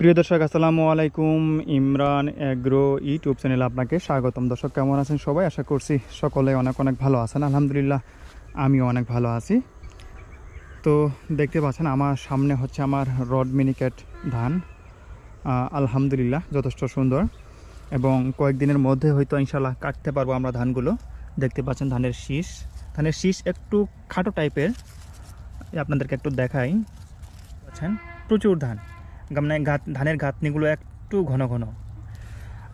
প্রিয় দর্শক, আসসালামু আলাইকুম। ইমরান অ্যাগ্রো ইউটিউব চ্যানেলে আপনাকে স্বাগতম। দর্শক, কেমন আছেন সবাই? আশা করছি সকলে অনেক অনেক ভালো আছেন। আলহামদুলিল্লাহ, আমিও অনেক ভালো আছি। তো দেখতে পাচ্ছেন, আমার সামনে হচ্ছে আমার রড মিনিকেট ধান। আলহামদুলিল্লাহ, যথেষ্ট সুন্দর। এবং কয়েকদিনের মধ্যে হয়তো ইনশাল্লাহ কাটতে পারব আমরা ধানগুলো। দেখতে পাচ্ছেন ধানের শীষ। ধানের শীষ একটু খাটো টাইপের আপনাদেরকে একটু দেখাই। পাচ্ছেন, প্রচুর ধান। মানে ধানের গাঁথনিগুলো একটু ঘন ঘন।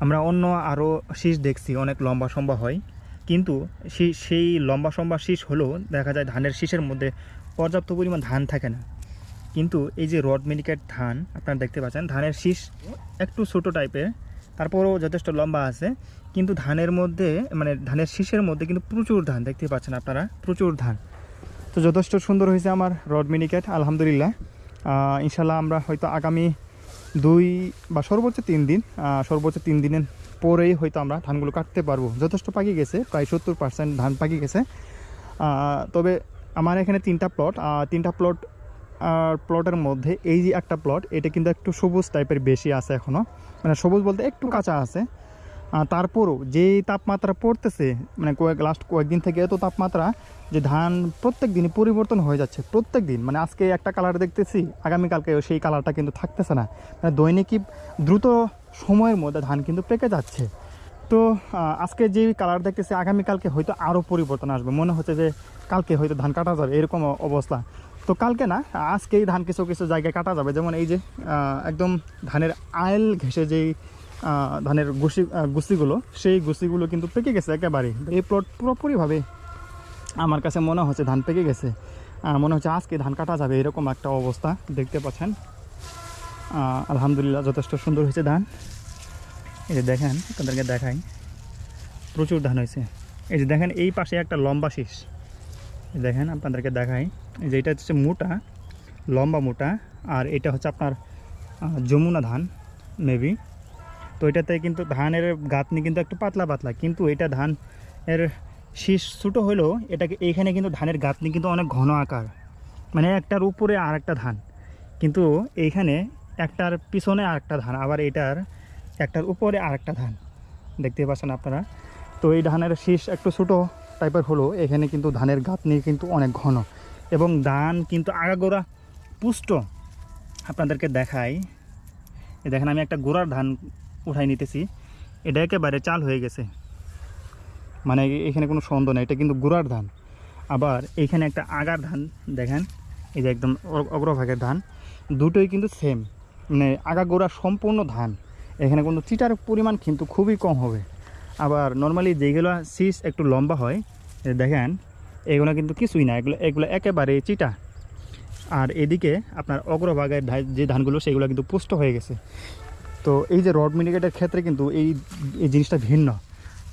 আমরা অন্য আরও শীষ দেখছি, অনেক লম্বা সম্বা হয়। কিন্তু সেই লম্বা সম্বা শীষ হলেও দেখা যায় ধানের শীষের মধ্যে পর্যাপ্ত পরিমাণ ধান থাকে না। কিন্তু এই যে রড মিনিকেট ধান, আপনারা দেখতে পাচ্ছেন, ধানের শীষ একটু ছোটো টাইপের, তারপরও যথেষ্ট লম্বা আছে। কিন্তু ধানের মধ্যে মানে ধানের শীষের মধ্যে কিন্তু প্রচুর ধান, দেখতে পাচ্ছেন আপনারা, প্রচুর ধান। তো যথেষ্ট সুন্দর হয়েছে আমার রড মিনিকেট আলহামদুলিল্লাহ। ইনশাল্লাহ আমরা হয়তো আগামী দুই বা সর্বোচ্চ তিন দিন সর্বোচ্চ তিন দিনের পরেই হয়তো আমরা ধানগুলো কাটতে পারব। যথেষ্ট পাকি গেছে, প্রায় সত্তর পার্সেন্ট ধান পাকি গেছে। তবে আমার এখানে তিনটা প্লট তিনটা প্লট আর প্লটের মধ্যে এই যে একটা প্লট এটা কিন্তু একটু সবুজ টাইপের বেশি আছে এখনও মানে সবুজ বলতে একটু কাঁচা আছে। তারপরও যে তাপমাত্রা পড়তেছে মানে কয়েক লাস্ট কয়েকদিন থেকে এত তাপমাত্রা যে ধান প্রত্যেক দিনই পরিবর্তন হয়ে যাচ্ছে, প্রত্যেক দিন। মানে আজকে একটা কালার দেখতেছি, আগামীকালকে সেই কালারটা কিন্তু থাকতেছে না। মানে দৈনিকই দ্রুত সময়ের মধ্যে ধান কিন্তু পেকে যাচ্ছে। তো আজকে যে কালার দেখতেছি, আগামীকালকে হয়তো আরও পরিবর্তন আসবে। মনে হচ্ছে যে কালকে হয়তো ধান কাটা যাবে, এরকম অবস্থা। তো কালকে না, আজকেই ধান কিছু কিছু জায়গায় কাটা যাবে। যেমন এই যে একদম ধানের আয়েল ঘেসে যেই ধানের গুসি গুছিগুলো, সেই গুছিগুলো কিন্তু পেকে গেছে একেবারে। এই প্লট পুরোপুরিভাবে আমার কাছে মনে হচ্ছে ধান পেকে গেছে। মনে হচ্ছে আজকে ধান কাটা যাবে, এরকম একটা অবস্থা দেখতে পাচ্ছেন। আলহামদুলিল্লাহ যথেষ্ট সুন্দর হয়েছে ধান। এই যে দেখেন, আপনাদেরকে দেখাই। প্রচুর ধান হয়েছে। এই যে দেখেন, এই পাশে একটা লম্বা শীষ। দেখেন, আপনাদেরকে দেখাই। এই যে এটা হচ্ছে মোটা, লম্বা মোটা, আর এটা হচ্ছে আপনার যমুনা ধান মেবি তো এটাতে কিন্তু ধানের গাঁথনি কিন্তু একটু পাতলা পাতলা, কিন্তু এটা ধান এর শীষ ছোটো হলেও এটাকে এইখানে কিন্তু ধানের গাঁথনি কিন্তু অনেক ঘন আকার মানে একটার উপরে আর একটা ধান, কিন্তু এইখানে একটার পিছনে আর একটা ধান, আবার এটার একটার উপরে আর একটা ধান, দেখতে পাচ্ছেন আপনারা? তো এই ধানের শীষ একটু ছোটো টাইপের হলো এখানে কিন্তু ধানের গাঁথনি কিন্তু অনেক ঘন, এবং ধান কিন্তু আগাগোড়া পুষ্ট। আপনাদেরকে দেখাই দেখেন আমি একটা গোড়ার ধান উঠাই নিতেছি। এটা একেবারে চাল হয়ে গেছে। মানে এখানে কোনো সন্দেহ নেই, এটা কিন্তু গুড়ার ধান। আবার এইখানে একটা আগার ধান, দেখেন, এই যে একদম অগ্রভাগের ধান। দুটোই কিন্তু সেম মানে আগা গোড়া সম্পূর্ণ ধান। এখানে কিন্তু চিটার পরিমাণ কিন্তু খুবই কম হবে। আবার নর্মালি যেগুলো শীষ একটু লম্বা হয় দেখেন, এগুলো কিন্তু কিছুই না, এগুলো এগুলো একেবারে চিটা। আর এদিকে আপনার অগ্রভাগের যে ধানগুলো, সেগুলো কিন্তু পুষ্ট হয়ে গেছে। তো এই যে রড মিনিকেটের ক্ষেত্রে কিন্তু এই এই জিনিসটা ভিন্ন।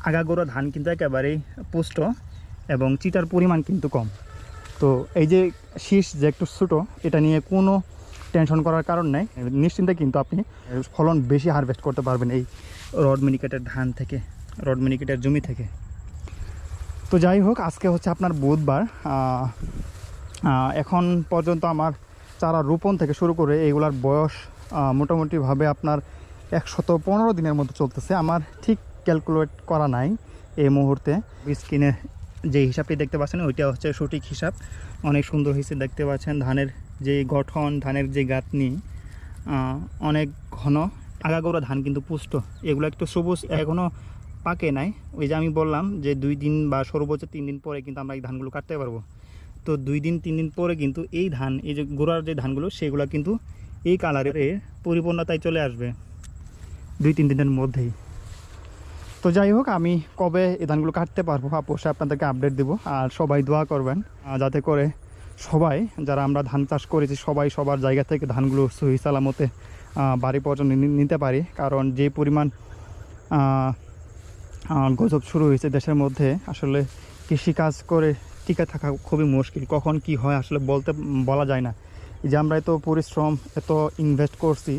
আগাগোড়া ধান কিন্তু একেবারেই পুষ্ট এবং চিটার পরিমাণ কিন্তু কম। তো এই যে শীষ যে একটু ছোটো, এটা নিয়ে কোনো টেনশন করার কারণ নেই। নিশ্চিন্তে কিন্তু আপনি ফলন বেশি হারভেস্ট করতে পারবেন এই রড মিনিকেটের ধান থেকে, রড মিনিকেটের জমি থেকে। তো যাই হোক, আজকে হচ্ছে আপনার বুধবার। এখন পর্যন্ত আমার চারা রোপণ থেকে শুরু করে এইগুলার বয়স মোটামুটিভাবে আপনার একশত পনেরো দিনের মতো চলতেছে। আমার ঠিক ক্যালকুলেট করা নাই এই মুহূর্তে। স্ক্রিনে যে হিসাবটি দেখতে পাচ্ছেন, ওইটা হচ্ছে সঠিক হিসাব। অনেক সুন্দর হয়েছে দেখতে পাচ্ছেন, ধানের যে গঠন, ধানের যে গাঁথনি অনেক ঘন। আগাগোড়া ধান কিন্তু পুষ্ট। এগুলো একটু সবুজ এখনও পাকে নাই। ওই যে আমি বললাম যে দুই দিন বা সর্বোচ্চ তিন দিন পরে কিন্তু আমরা এই ধানগুলো কাটতে পারব। তো দুই দিন, তিন দিন পরে কিন্তু এই ধান, এই যে গোড়ার যে ধানগুলো, সেগুলো কিন্তু এই কালারের পরিপূর্ণতায় চলে আসবে। দুই, তিন দিনের মধ্যেই। তো যাই হোক, আমি কবে এই ধানগুলো কাটতে পারব অবশ্যই আপনাদেরকে আপডেট দেবো। আর সবাই দোয়া করবেন যাতে করে সবাই, যারা আমরা ধান চাষ করেছি, সবাই সবার জায়গা থেকে ধানগুলো সহি সালামতে বাড়ি পর্যন্ত নিতে পারি। কারণ যে পরিমাণ গজব শুরু হয়েছে দেশের মধ্যে, আসলে কৃষিকাজ করে টিকে থাকা খুবই মুশকিল। কখন কি হয় আসলে বলতে, বলা যায় না। যে আমরা এত পরিশ্রম এত ইনভেস্ট করছি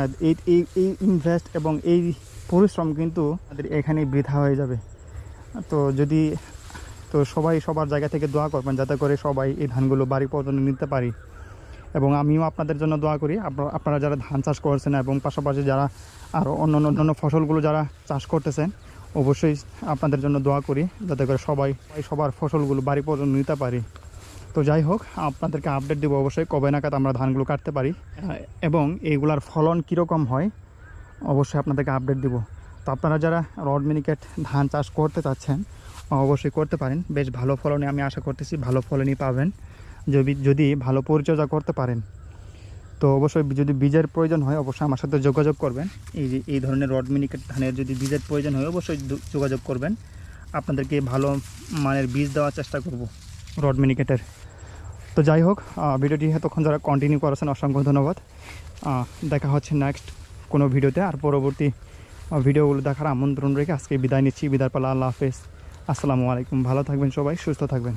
আর এই এই ইনভেস্ট এবং এই পরিশ্রম কিন্তু আমাদের এখানেই বৃথা হয়ে যাবে। তো যদি, তো সবাই সবার জায়গা থেকে দোয়া করবেন, যাতে করে সবাই এই ধানগুলো বাড়ি পর্যন্ত নিতে পারি। এবং আমিও আপনাদের জন্য দোয়া করি, আপনারা যারা ধান চাষ করছেন এবং পাশাপাশি যারা আরও অন্য অন্য অন্য ফসলগুলো যারা চাষ করতেছেন, অবশ্যই আপনাদের জন্য দোয়া করি, যাতে করে সবাই সবার ফসলগুলো বাড়ি পর্যন্ত নিতে পারি। তো যাই হোক, আপনাদেরকে আপডেট দেবো অবশ্যই কবে নাগাদ আমরা ধানগুলো কাটতে পারি। এবং এইগুলার ফলন কীরকম হয় অবশ্যই আপনাদেরকে আপডেট দেবো। তো আপনারা যারা রড মিনিকেট ধান চাষ করতে চাচ্ছেন, অবশ্যই করতে পারেন। বেশ ভালো ফলনে আমি আশা করতেছি ভালো ফলনই পাবেন। যদি যদি ভালো পরিচর্যা করতে পারেন, তো অবশ্যই যদি বীজের প্রয়োজন হয় অবশ্যই আমার সাথে যোগাযোগ করবেন। এই যে, এই ধরনের রড মিনিকেট ধানের যদি বীজের প্রয়োজন হয় অবশ্যই যোগাযোগ করবেন। আপনাদেরকে ভালো মানের বীজ দেওয়ার চেষ্টা করব রড মিনিকেটের। তো যাই হোক ভিডিওটি এতক্ষণ যারা কন্টিনিউ করেছেন, অসংখ্য ধন্যবাদ। দেখা হচ্ছে নেক্সট কোনো ভিডিওতে। আর পরবর্তী ভিডিওগুলো দেখার আমন্ত্রণ রেখে আজকে বিদায় নিচ্ছি। বিদায় পালা, আল্লাহ হাফেজ। আসসালামু আলাইকুম। ভালো থাকবেন সবাই, সুস্থ থাকবেন।